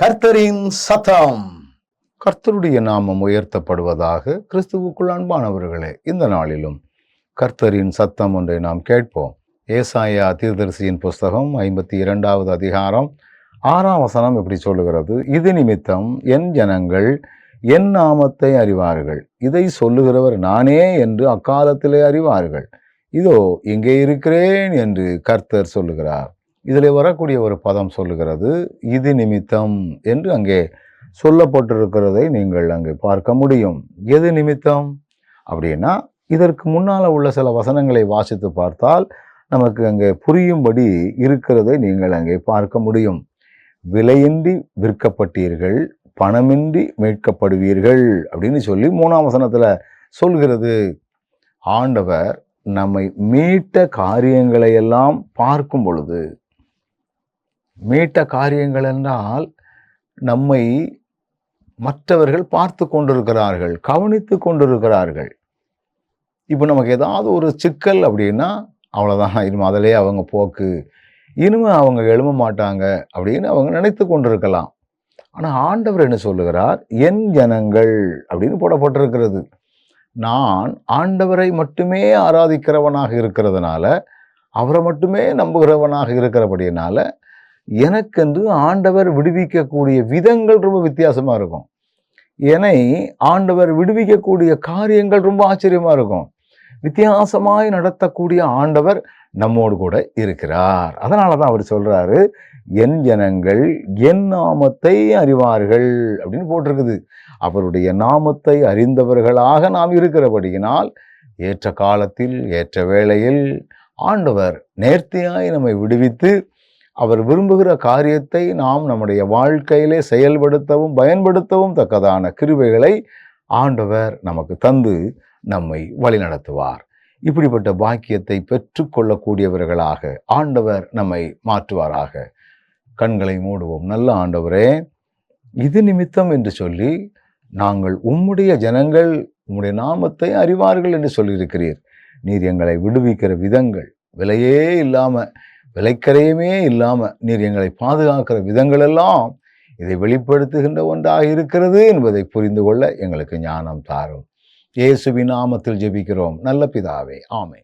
கர்த்தரின் சத்தம். கர்த்தருடைய நாமம் உயர்த்தப்படுவதாக கிறிஸ்துவுக்குள் அன்பானவர்களே இந்த நாளிலும் கர்த்தரின் சத்தம் ஒன்றை நாம் கேட்போம். ஏசாயா தீர்தரிசியின் புஸ்தகம் ஐம்பத்தி இரண்டாவது அதிகாரம் ஆறாம் வசனம் இப்படி சொல்லுகிறது? இது நிமித்தம் என் ஜனங்கள் என் நாமத்தை அறிவார்கள். இதை சொல்லுகிறவர் நானே என்று அக்காலத்திலே அறிவார்கள். இதோ இங்கே இருக்கிறேன் என்று கர்த்தர் சொல்லுகிறார். இதில் வரக்கூடிய ஒரு பதம் சொல்லுகிறது இது நிமித்தம் என்று அங்கே சொல்லப்பட்டிருக்கிறதை நீங்கள் அங்கே பார்க்க முடியும். எது நிமித்தம்? அப்படின்னா இதற்கு முன்னால் உள்ள சில வசனங்களை வாசித்து பார்த்தால் நமக்கு அங்கே புரியும்படி இருக்கிறதை நீங்கள் அங்கே பார்க்க முடியும். விலையின்றி விற்கப்பட்டீர்கள் பணமின்றி மீட்கப்படுவீர்கள் அப்படின்னு சொல்லி மூணாம் வசனத்தில் சொல்கிறது. ஆண்டவர் நம்மை மீட்ட காரியங்களை எல்லாம் பார்க்கும் பொழுது மீட்ட காரியங்கள் என்றால் நம்மை மற்றவர்கள் பார்த்து கொண்டிருக்கிறார்கள் கவனித்து கொண்டிருக்கிறார்கள். இப்போ நமக்கு ஏதாவது ஒரு சிக்கல் அப்படின்னா அவ்வளோதான் இனிமே அதிலே அவங்க போக்கு. இனிமே அவங்க எழும மாட்டாங்க அப்படின்னு அவங்க நினைத்து கொண்டிருக்கலாம். ஆனால் ஆண்டவர் என்ன சொல்லுகிறார்? என் ஜனங்கள் அப்படின்னு போடப்பட்டிருக்கிறது. நான் ஆண்டவரை மட்டுமே ஆராதிக்கிறவனாக இருக்கிறதுனால அவரை மட்டுமே நம்புகிறவனாக இருக்கிறபடியினால எனக்கென்று ஆண்டவர் விடுவிக்கக்கூடிய விதங்கள் ரொம்ப வித்தியாசமாக இருக்கும். என்னை ஆண்டவர் விடுவிக்கக்கூடிய காரியங்கள் ரொம்ப ஆச்சரியமாக இருக்கும். வித்தியாசமாய் நடத்தக்கூடிய ஆண்டவர் நம்மோடு கூட இருக்கிறார். அதனால தான் அவர் சொல்கிறாரு என் ஜனங்கள் என் நாமத்தை அறிவார்கள் அப்படின்னு போட்டிருக்குது. அவருடைய நாமத்தை அறிந்தவர்களாக நாம் இருக்கிறபடியினால் ஏற்ற காலத்தில் ஏற்ற வேளையில் ஆண்டவர் நேர்த்தியாய் நம்மை விடுவித்து அவர் விரும்புகிற காரியத்தை நாம் நம்முடைய வாழ்க்கையிலே செயல்படுத்தவும் பயன்படுத்தவும் தக்கதான கிருபைகளை ஆண்டவர் நமக்கு தந்து நம்மை வழிநடத்துவார். இப்படிப்பட்ட பாக்கியத்தை பெற்றுக்கொள்ளக்கூடியவர்களாக ஆண்டவர் நம்மை மாற்றுவாராக. கண்களை மூடுவோம். நல்ல ஆண்டவரே இது நிமித்தம் என்று சொல்லி நாங்கள் உம்முடைய ஜனங்கள் உம்முடைய நாமத்தை அறிவார்கள் என்று சொல்லியிருக்கிறீர். நீர் எங்களை விடுவிக்கிற விதங்கள் விலையே இல்லாமல் விலைக்கரையுமே இல்லாமல் நீர் எங்களை பாதுகாக்கிற விதங்களெல்லாம் இதை வெளிப்படுத்துகின்ற ஒன்றாக இருக்கிறது என்பதை புரிந்து கொள்ள எங்களுக்கு ஞானம் தாரும். இயேசுவின் நாமத்தில் ஜெபிக்கிறோம். நல்ல பிதாவே. ஆமை